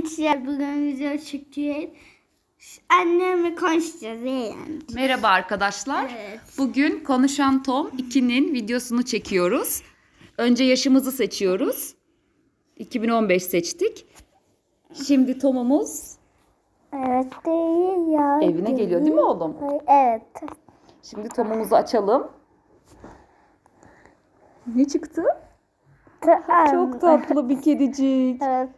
gençler bugün video çekiyoruz. Annemle konuşacağız yani. Merhaba arkadaşlar. Evet. Bugün Konuşan Tom 2'nin videosunu çekiyoruz. Önce yaşımızı seçiyoruz. 2015 seçtik. Şimdi Tom'umuz Evet değil ya. evine geliyor değil mi oğlum? Evet. Şimdi Tom'umuzu açalım. Ne çıktı? Çok tatlı bir kedicik. Evet.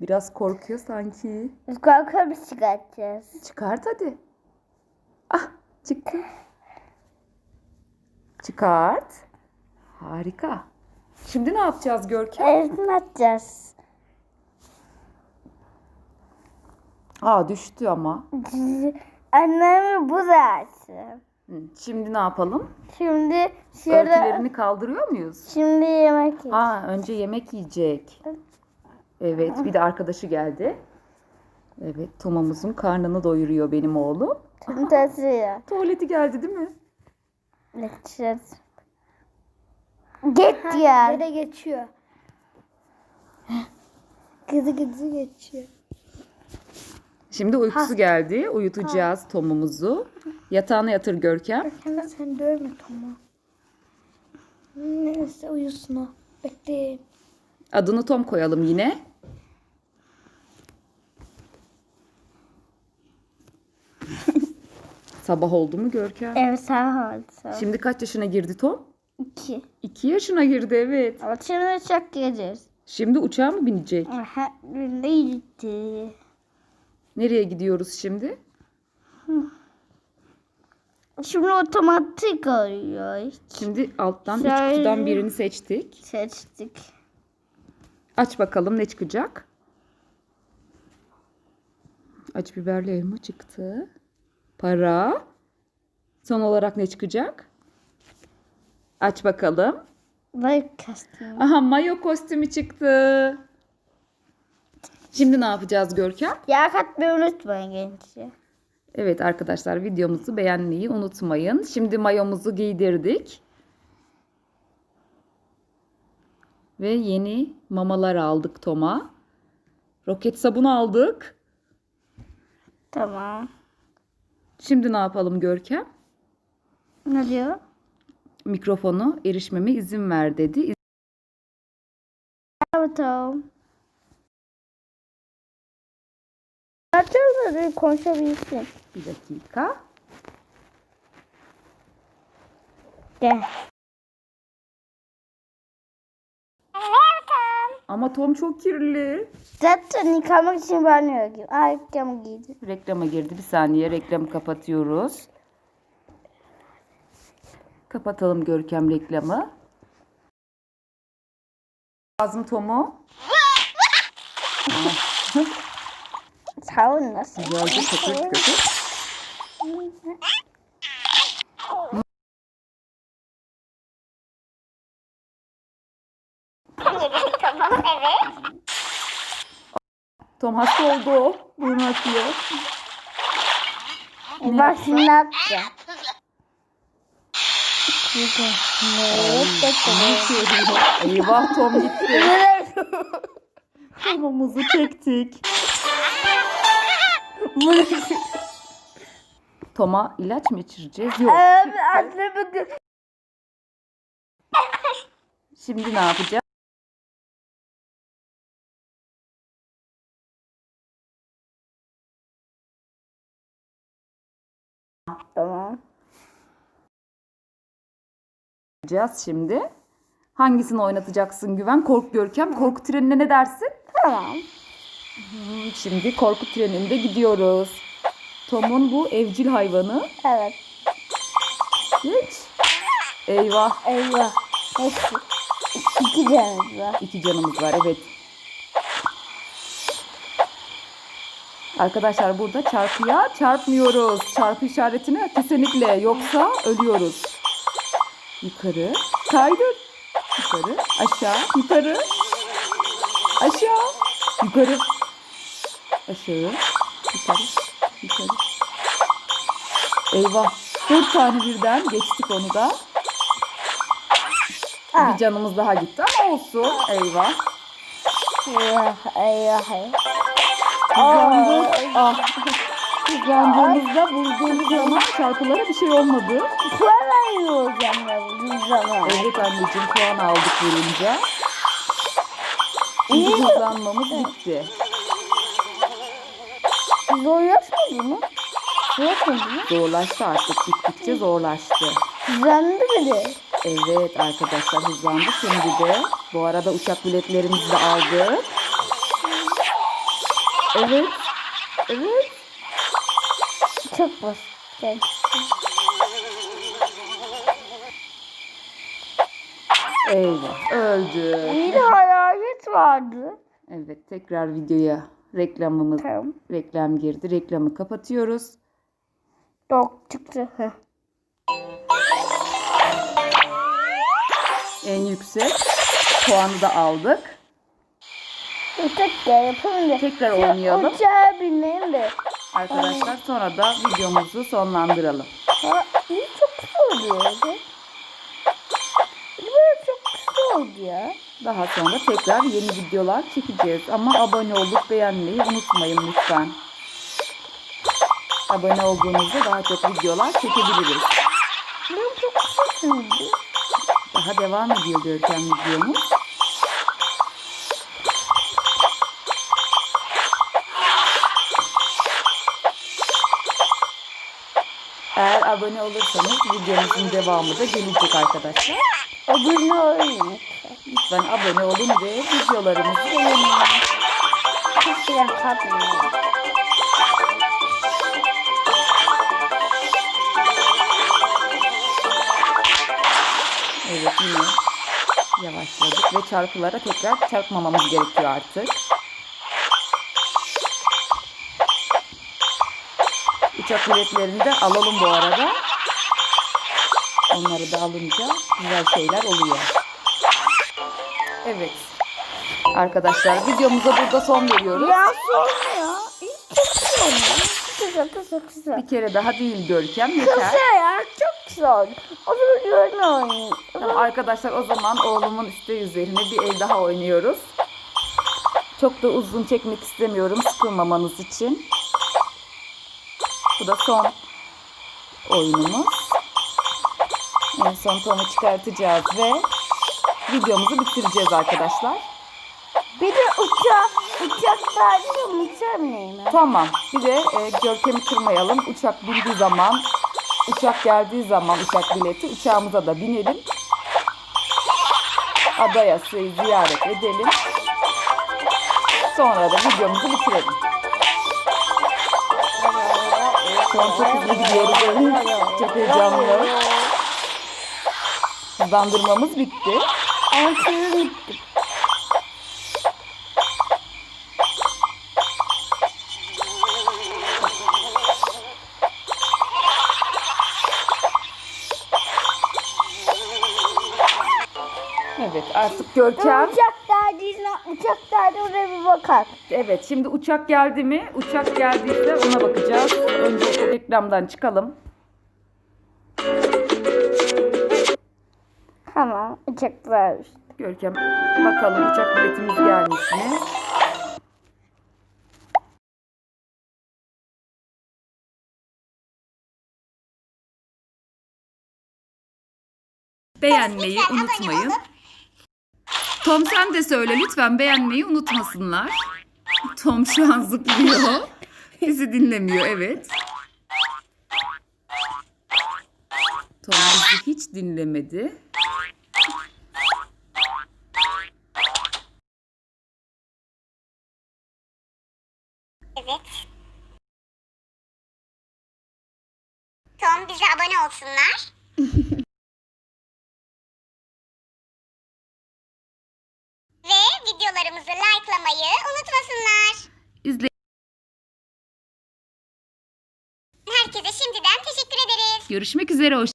Biraz korkuyor sanki. Biz korkuyoruz çıkartacağız. Çıkart hadi. Ah çıktı. Çıkart. Harika. Şimdi ne yapacağız Görkem? Evini atacağız. Aa düştü ama. Annemi bu. Hı, Şimdi ne yapalım? Şimdi şöyle Örtülerini kaldırıyor muyuz? şimdi yemek yiyeceğiz. Aa önce yemek yiyecek. Evet bir de arkadaşı geldi. Evet Toma'mızın karnını doyuruyor benim oğlum. Şimdi taşıyor. Tuvaleti geldi değil mi? Geçeceğiz. Git ya. Gide geçiyor. Gidi gidi geçiyor. Şimdi uykusu geldi. Uyutacağız Tom'umuzu. Yatağına yatır Görkem. Hemen sen dövme Tom'u. Neyse uyusun o. Bekleyin. Adını Tom koyalım yine. Sabah oldu mu Görkem? Evet sağ ol. Sağ ol. Şimdi kaç yaşına girdi Tom? İki. 2 yaşına girdi evet. Ama şimdi çok geleceğiz. Şimdi uçağa mı binecek? Aha, gitti? Nereye gidiyoruz şimdi? Şimdi otomatik oluyor. Şimdi alttan üç Şöyle. kutudan birini seçtik. Seçtik. Aç bakalım ne çıkacak? Aç biberli elma çıktı. Para. Son olarak ne çıkacak? Aç bakalım. Bak kastım. Aha mayo kostümü çıktı. Şimdi ne yapacağız Görkem? Ya katmayı unutmayın gençler. Evet arkadaşlar videomuzu beğenmeyi unutmayın. Şimdi mayomuzu giydirdik. Ve yeni mamalar aldık Tom'a. Roket sabun aldık. Tamam. Şimdi ne yapalım Görkem? Ne diyor? Mikrofonu erişmeme izin ver dedi. Tamam. Zaten konuşabilirsin. Bir dakika. Gel. Ama Tom çok kirli. Zaten yıkamak için banyoya girdim. Ayakkabımı giydim. Reklama girdi. Bir saniye reklamı kapatıyoruz. Kapatalım Görkem reklamı. Lazım Tom'u. Sağ ol nasıl? Güzelce köpür köpür. Tom hasta oldu. Burnu akıyor. Bak şimdi ne yapacağım? Güzel. Evet, Eyvah Tom gitti. Tom'umuzu çektik. Tom'a ilaç mı içireceğiz? Yok. Gö- Şimdi ne yapacağız? Yapacağız şimdi. Hangisini oynatacaksın Güven? Korku Görkem. Korku trenine ne dersin? Tamam. Şimdi korku treninde gidiyoruz. Tom'un bu evcil hayvanı. Evet. Geç. Eyvah. Eyvah. Neyse. İki canımız var. İki canımız var evet. Arkadaşlar burada çarpıya çarpmıyoruz. Çarpı işaretine kesinlikle yoksa ölüyoruz. Yukarı. Kaydır. Yukarı. Aşağı. Yukarı. Aşağı. Yukarı. Aşağı. Yukarı. Yukarı. Eyvah. Dört tane birden geçtik onu da. Bir canımız daha gitti ama olsun. Eyvah. Eyvah eyvah. Hızlandık. Ah. Hızlandığımızda vurduğumuz zaman çarpılara bir şey olmadı. Puan veriyor hocam ya bu zaman. Evet anneciğim puan aldık vurunca. İyi. Şimdi hızlanmamız bitti. Zorlaşmadı mı? Zorlaşmadı mı? Zorlaştı artık. Gittikçe zorlaştı. Hızlandı bile. Evet arkadaşlar hızlandı şimdi de. Bu arada uçak biletlerimizi de aldık. Evet. Evet. Çok basit. Eyvah öldü. İyi de hayalet vardı. Evet tekrar videoya reklamımız Tamam. reklam girdi. Reklamı kapatıyoruz. Yok çıktı. Heh. En yüksek puanı da aldık. Gel yapalım da. Tekrar oynayalım. Uçağa binelim de. Arkadaşlar sonra da videomuzu sonlandıralım. Ha, iyi çok kısa oluyor. Böyle çok kısa oldu ya. Daha sonra tekrar yeni videolar çekeceğiz. Ama abone olup beğenmeyi unutmayın lütfen. Abone olduğunuzda daha çok videolar çekebiliriz. Benim çok kısa sürdü. Daha devam ediyor Görkem videomuz. Eğer abone olursanız videomuzun devamı da gelecek arkadaşlar. Abone olayım. Lütfen abone olun ve videolarımızı beğenin. Kısıran katmıyor. Evet yine yavaşladık ve çarpılara tekrar çarpmamamız gerekiyor artık. Uçak biletlerini de alalım bu arada. Onları da alınca güzel şeyler oluyor. Evet. Arkadaşlar videomuza burada son veriyoruz. Ya sonra ya. Çok kısa oldu. Kısa kısa kısa. Bir kere daha değil Görkem yeter. Kısa ya çok kısa oldu. O zaman oynayayım. O Tamam, arkadaşlar o zaman oğlumun üstte üzerine bir el daha oynuyoruz. Çok da uzun çekmek istemiyorum sıkılmamanız için. Bu da son oyunumuz. En son Tom'u çıkartacağız ve videomuzu bitireceğiz arkadaşlar. Bir de uçak. Uçak neyim? Tamam. Bir de e, Görkem'i kırmayalım. Uçak bindiği zaman, uçak geldiği zaman uçak bileti uçağımıza da binelim. Adaya ziyaret edelim. Sonra da videomuzu bitirelim. An çok hızlı gidiyoruz. Çok heyecanlı. Hızlandırmamız bitti. Şimdi bitti. Evet artık Görkem. Uçaklar Uçaklar da oraya bir bakar. Evet şimdi uçak geldi mi? Uçak geldiyse ona bakacağız. Önce reklamdan çıkalım. Tamam. Uçaklar. Görkem bakalım uçak biletimiz gelmiş mi? Beğenmeyi unutmayın. Tom sen de söyle lütfen beğenmeyi unutmasınlar. Tom şu an zıplıyor. Bizi dinlemiyor evet. Tom bizi hiç dinlemedi. Evet. Tom bize abone olsunlar. Likelamayı unutmasınlar. İzle Herkese şimdiden teşekkür ederiz. Görüşmek üzere. Hoş